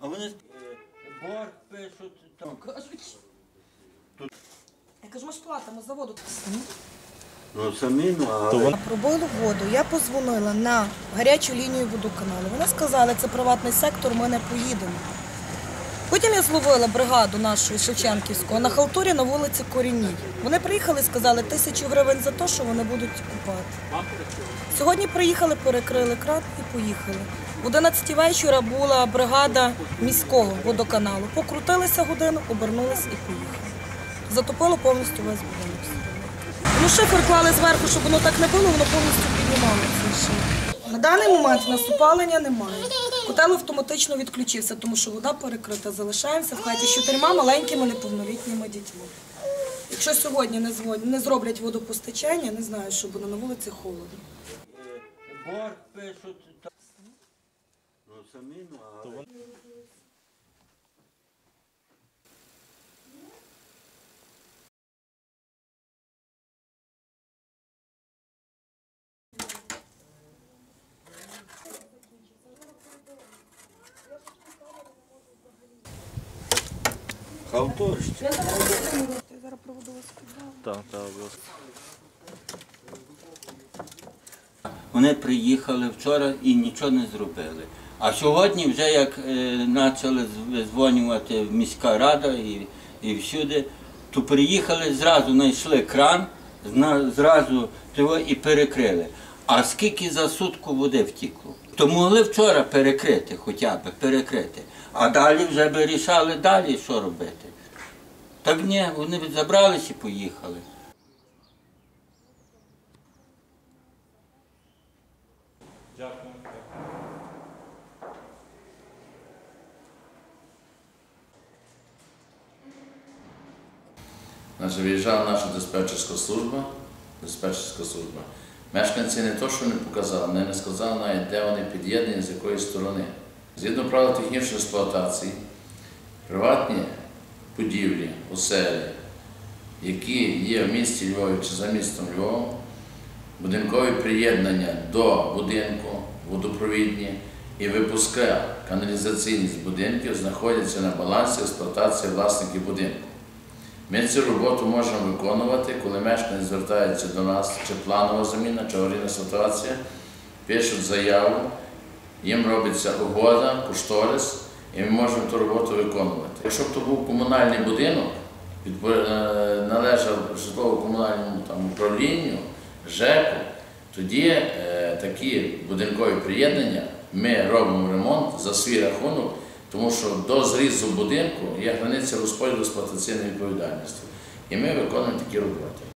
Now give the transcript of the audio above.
Вони е, борг пишуть, там Кажуть. Я кажу, ми ж платимо за воду. Ну самі, ну, але Пробили воду. Я позвонила на гарячу лінію водоканалу. Вони сказали, це приватний сектор, ми не поїдемо. Потім я зловила бригаду нашу Шевченківську на халтурі на вулиці Корінній. Вони приїхали і сказали тисячу гривень за те, що вони будуть купати. Сьогодні приїхали, перекрили кран і поїхали. В 11 вечора була бригада міського водоканалу. Покрутилися годину, обернулись і поїхали. Затопило повністю весь будинок. Ну, шифер клали зверху, щоб воно так не було, воно повністю піднімало цей шифер. На даний момент у нас опалення немає. Котел автоматично відключився, тому що вода перекрита. Залишаємося в хаті з чотирма маленькими неповнолітніми дітьми. Якщо сьогодні не, звон- не зроблять водопостачання, не знаю, що буде на вулиці холодно. Е, борг пишуть, там. Ну самі, ну, але Халтурщик. Я зараз проведу вас Так, так, обов'язково. Вони приїхали вчора і нічого не зробили. А сьогодні, вже як е, почали дзвонювати міська рада і, і всюди, то приїхали, зразу знайшли кран, зразу того і перекрили. А скільки за сутку води втікло? То могли вчора перекрити, хоча б перекрити. А далі вже би рішали далі, що робити. Так ні, вони б забралися і поїхали. Значить, виїжджала наша диспетчерська служба, диспетчерська служба. Мешканці не то, що не показали, вони не сказали навіть, де вони під'єднані, з якої сторони. Згідно правил технічної експлуатації, приватні будівлі, оселі, які є в місті Львові чи за містом Львовом, будинкові приєднання до будинку, водопровідні і випуска каналізаційні будинків знаходяться на балансі експлуатації власників будинку. Ми цю роботу можемо виконувати, коли мешканець звертається до нас, чи планова заміна, чи аварійна ситуація, пишуть заяву, їм робиться угода, кошторис, і ми можемо ту роботу виконувати. Якщо б то був комунальний будинок, е, належав житлово-комунальному управлінню, ЖЕКу, тоді е, такі будинкові приєднання ми робимо ремонт за свій рахунок, тому що до зрізу будинку є границя розподілу експлуатаційної відповідальності. І ми виконуємо такі роботи.